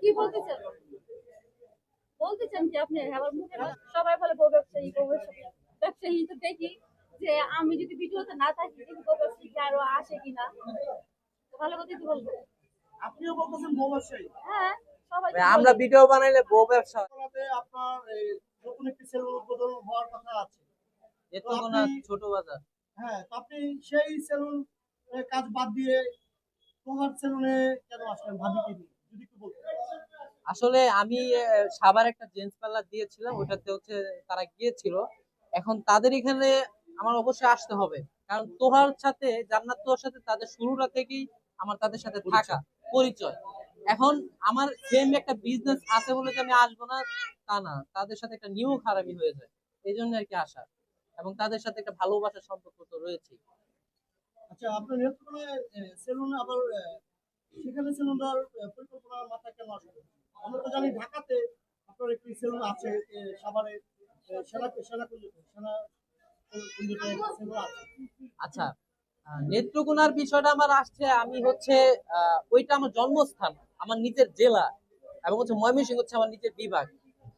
কি বলতে চান? বলতে চান কি আপনি আমার মুখে সবাই বলে বউ ব্যবসায়ী বউ ব্যবসায়ী। ব্যবসায়ী তো দেখি যে আমি যদি ভিডিওতে না থাকি দেখি বউ ব্যবসায়ী আরও আসে কিনা? ভালো কথাই তো বলব। আপনিও বলতেছেন বউ ব্যবসায়ী। হ্যাঁ সবাই আমরা ভিডিও বানাইলে বউ ব্যবসা আপনার এই নতুন একটি সেলুন উদ্বোধন হওয়ার কথা আছে। ছোট বাজার। হ্যাঁ আপনি সেই সেলুন কাজ বাদ দিয়ে তোমার সেলুনে কেন আসলেন? ভাবি কি যদি একটু বলতেন। আসলে আমি সাবার একটা জেন্টস পার্লার দিয়েছিলাম ওটাতে হচ্ছে তারা গিয়েছিল। এখন তাদের এখানে আমার অবশ্যই আসতে হবে। কারণ তোহার সাথে জান্নাত তোহার সাথে তাদের শুরুটা থেকেই আমার তাদের সাথে থাকা পরিচয়। এখন আমার সেম একটা বিজনেস আছে বলে যে আমি আসব না তা না। তাদের সাথে একটা নিউ খারাপই হয়ে যায়। এই জন্য আর কি আসা এবং তাদের সাথে একটা ভালোবাসার সম্পর্ক তো রয়েছে আচ্ছা আপনার সেলুন আবার সেখানে সেলুন দেওয়ার পরিকল্পনা মাথায় কেন আসলো? আমরা তো জানি ঢাকাতে আপনার একটি সেলুন আছে সাভারে সেনা সেনা সেনা আচ্ছা নেত্রকোনার বিষয়টা আমার আসছে, আমি হচ্ছে ওইটা আমার জন্মস্থান, আমার নিজের জেলা, এবং হচ্ছে হচ্ছে আমার নিজের বিভাগ।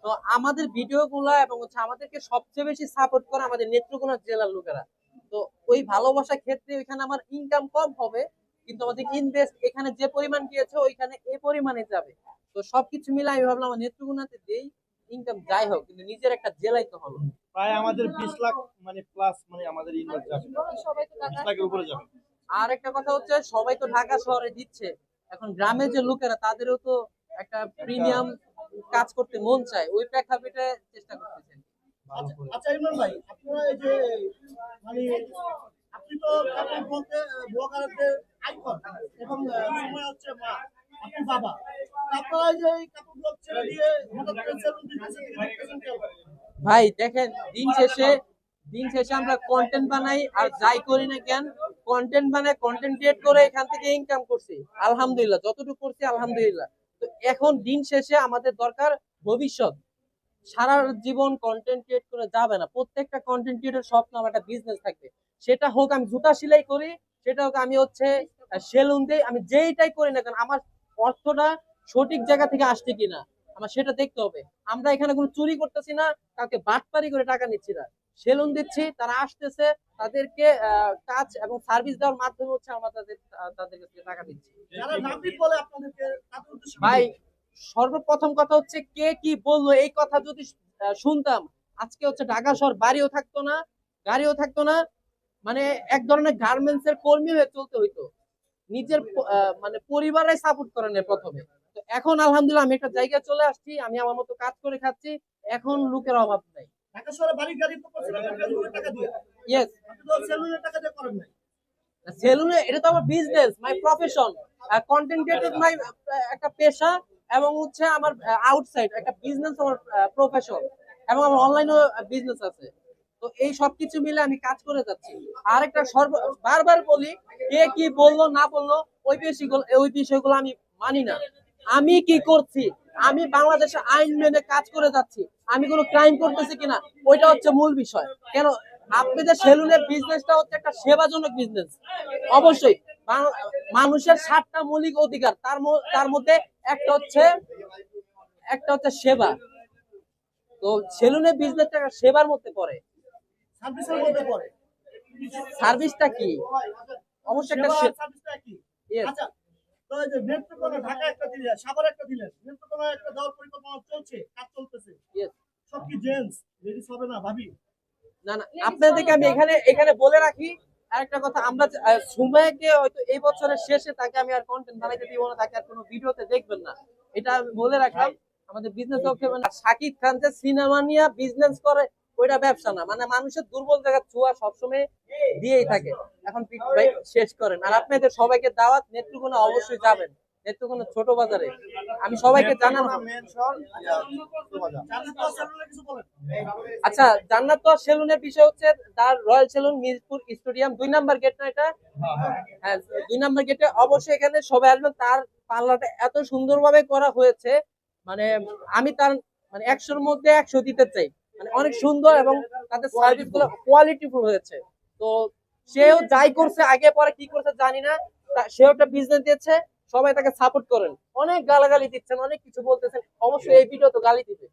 তো আমাদের ভিডিও গুলা এবং হচ্ছে আমাদেরকে সবচেয়ে বেশি সাপোর্ট করে আমাদের নেত্রকোনা জেলার লোকেরা। তো ওই ভালোবাসার ক্ষেত্রে ওইখানে আমার ইনকাম কম হবে, কিন্তু আমাদের ইনভেস্ট এখানে যে পরিমাণ দিয়েছে ওইখানে এ পরিমাণে যাবে। তো সবকিছু মিলে আমি ভাবলাম আমার নেত্রকোনাতে দেই ইনকাম যাই হোক কিন্তু নিজের একটা জেলাই তো হলো প্রায় আমাদের বিশ লাখ মানে প্লাস মানে আমাদের ইনভেস্ট যাবে। সবাই তো বিশ লাখের উপরে যাবে। আর একটা কথা হচ্ছে সবাই তো ঢাকা শহরে দিচ্ছে। এখন গ্রামের যে লোকেরা তাদেরও তো একটা প্রিমিয়াম কাজ করতে মন চায়। ওই প্রেক্ষাপটে চেষ্টা করতেছেন। আচ্ছা ইমরান ভাই আপনারা এই যে মানে আপনি তো ব্লগারদের আইকন এবং সময় হচ্ছে মা। করে? ভাই, দেখেন, দিন শেষে দিন শেষে আমরা কন্টেন্ট বানাই আর যাই করি না কেন কন্টেন্ট বানাই কন্টেন্ট ক্রিয়েট করে এখান থেকে ইনকাম করছি। আলহামদুলিল্লাহ, যতটুকু করছি, আলহামদুলিল্লাহ। তো এখন দিন শেষে আমাদের দরকার ভবিষ্যৎ। সারা জীবন কন্টেন্ট ক্রিয়েট করে যাবে না। প্রত্যেকটা কন্টেন্ট ক্রিয়েটর স্বপ্ন আমার একটা বিজনেস থাকবে। সেটা হোক আমি জুতা সেলাই করি, সেটা হোক আমি হচ্ছে সেলুন দিই, আমি যেইটাই করি না কেন, আমার অর্থটা সঠিক জায়গা থেকে আসছে কিনা আমার সেটা দেখতে হবে। আমরা এখানে কোনো চুরি করতেছি না কাউকে বাটপারি করে টাকা নিচ্ছি না। সেলুন দিচ্ছি তারা আসতেছে তাদেরকে কাজ এবং সার্ভিস দেওয়ার মাধ্যমে হচ্ছে আমরা তাদের তাদের টাকা দিচ্ছি ভাই সর্বপ্রথম কথা হচ্ছে কে কি বলল এই কথা যদি শুনতাম আজকে হচ্ছে ঢাকা শহর বাড়িও থাকতো না গাড়িও থাকতো না মানে এক ধরনের গার্মেন্টস এর কর্মী হয়ে চলতে হইতো। নিজের মানে পরিবারে সাপোর্ট করেন প্রথমে। তো এখন আলহামদুলিল্লাহ আমি একটা জায়গায় চলে আসছি আমি আমার মতো কাজ করে খাচ্ছি এখন লোকের অভাব নাই। সেলুনে এটা তো আমার business my profession content creator my একটা পেশা এবং হচ্ছে আমার আউটসাইড একটা বিজনেস আমার প্রফেশন এবং আমার অনলাইনে বিজনেস আছে। তো এই সবকিছু মিলে আমি কাজ করে যাচ্ছি। আর একটা সর্ব বারবার বলি, কে কি বলল, না বলল, ওই বিষয়গুলো ওই বিষয়গুলো আমি মানি না। আমি কি করছি? আমি বাংলাদেশে আইন মেনে কাজ করে যাচ্ছি। আমি কোনো ক্রাইম করতেছি কিনা, ওইটা হচ্ছে মূল বিষয়। কেন? আপনাদের সেলুনের বিজনেসটা হচ্ছে একটা সেবাজনক বিজনেস অবশ্যই মানুষের সাতটা মৌলিক অধিকার, তার তার মধ্যে একটা হচ্ছে একটা হচ্ছে সেবা। তো সেলুনের বিজনেসটা সেবার মধ্যে পড়ে। সার্ভিসটা কি? অবশ্যই একটা কি? আচ্ছা তো এই যে নেত্রকোনা ঢাকা একটা দিলেন সাভার একটা দিলেন নেত্রকোনা একটা দেওয়ার পরিকল্পনা চলছে কাজ চলতেছে. সব কি জেন্টস লেডিস হবে না ভাবি? না না আপনাদেরকে আমি এখানে এখানে বলে রাখি আরেকটা কথা আমরা আহ, হয়তো এই বছরের শেষে তাকে আমি আর কন্টেন্ট বানাইতে দিব না তাকে আর কোনো ভিডিওতে দেখবেন না। এটা আমি বলে রাখলাম। আমাদের বিজনেস ওকে মানে শাকিব খান যে সিনেমা নিয়ে বিজনেস করে ওইটা ব্যবসা না। মানে মানুষের দুর্বল জায়গা ছোঁয়া সবসময় দিয়েই থাকে। এখন শেষ করেন। আর আপনাদের সবাইকে দাওয়াত, নেত্রকোনা অবশ্যই যাবেন। নেত্রকোনা ছোট বাজারে। আমি সবাইকে জানানো আচ্ছা জান্নাত তো সেলুনের বিষয় হচ্ছে তার রয়্যাল সেলুন মিরপুর স্টেডিয়াম। দুই নাম্বার গেট না এটা? হ্যাঁ দুই নাম্বার গেটে অবশ্যই এখানে সবাই আসবেন। তার পার্লারটা এত সুন্দরভাবে করা হয়েছে। মানে আমি তার মানে একশোর মধ্যে একশো দিতে চাই। মানে অনেক সুন্দর এবং তাদের সার্ভিসগুলো কোয়ালিটিফুল হয়েছে। তো সেও যাই করছে আগে পরে কি করছে জানি না। সেও একটা বিজনেস দিয়েছে সবাই তাকে সাপোর্ট করেন। অনেক গালাগালি দিচ্ছেন অনেক কিছু বলতেছেন। অবশ্যই এই ভিডিও তো গালি দিবে।